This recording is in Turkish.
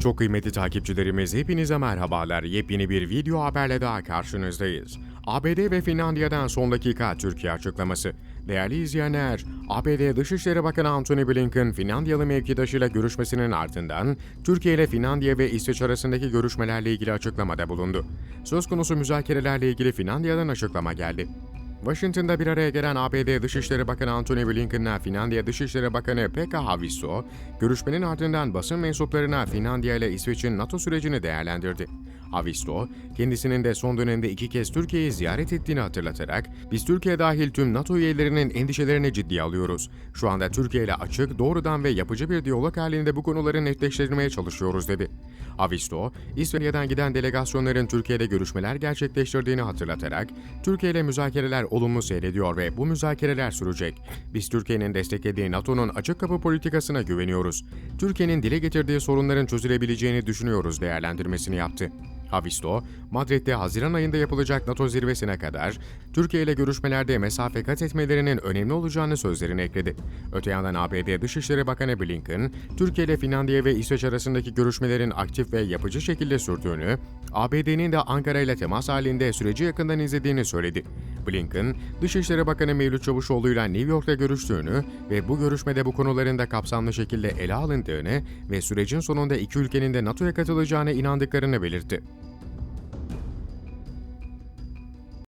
Çok kıymetli takipçilerimiz hepinize merhabalar. Yepyeni bir video haberle daha karşınızdayız. ABD ve Finlandiya'dan son dakika Türkiye açıklaması. Değerli izleyenler, ABD Dışişleri Bakanı Antony Blinken, Finlandiyalı mevkidaşıyla görüşmesinin ardından Türkiye ile Finlandiya ve İsveç arasındaki görüşmelerle ilgili açıklamada bulundu. Söz konusu müzakerelerle ilgili Finlandiya'dan açıklama geldi. Washington'da bir araya gelen ABD Dışişleri Bakanı Antony Blinken'la Finlandiya Dışişleri Bakanı Pekka Haavisto, görüşmenin ardından basın mensuplarına Finlandiya ile İsveç'in NATO sürecini değerlendirdi. Haavisto, kendisinin de son dönemde iki kez Türkiye'yi ziyaret ettiğini hatırlatarak, biz Türkiye dahil tüm NATO üyelerinin endişelerini ciddiye alıyoruz. Şu anda Türkiye ile açık, doğrudan ve yapıcı bir diyalog halinde bu konuları netleştirmeye çalışıyoruz dedi. Haavisto, İsveç'ten giden delegasyonların Türkiye'de görüşmeler gerçekleştirdiğini hatırlatarak, Türkiye ile müzakereler olumlu seyrediyor ve bu müzakereler sürecek. Biz Türkiye'nin desteklediği NATO'nun açık kapı politikasına güveniyoruz. Türkiye'nin dile getirdiği sorunların çözülebileceğini düşünüyoruz değerlendirmesini yaptı. Havisto, Madrid'de Haziran ayında yapılacak NATO zirvesine kadar Türkiye ile görüşmelerde mesafe kat etmelerinin önemli olacağını sözlerine ekledi. Öte yandan ABD Dışişleri Bakanı Blinken, Türkiye ile Finlandiya ve İsveç arasındaki görüşmelerin aktif ve yapıcı şekilde sürdüğünü, ABD'nin de Ankara ile temas halinde süreci yakından izlediğini söyledi. Blinken, Dışişleri Bakanı Mevlüt Çavuşoğlu ile New York'ta görüştüğünü ve bu görüşmede bu konuların da kapsamlı şekilde ele alındığını ve sürecin sonunda iki ülkenin de NATO'ya katılacağına inandıklarını belirtti.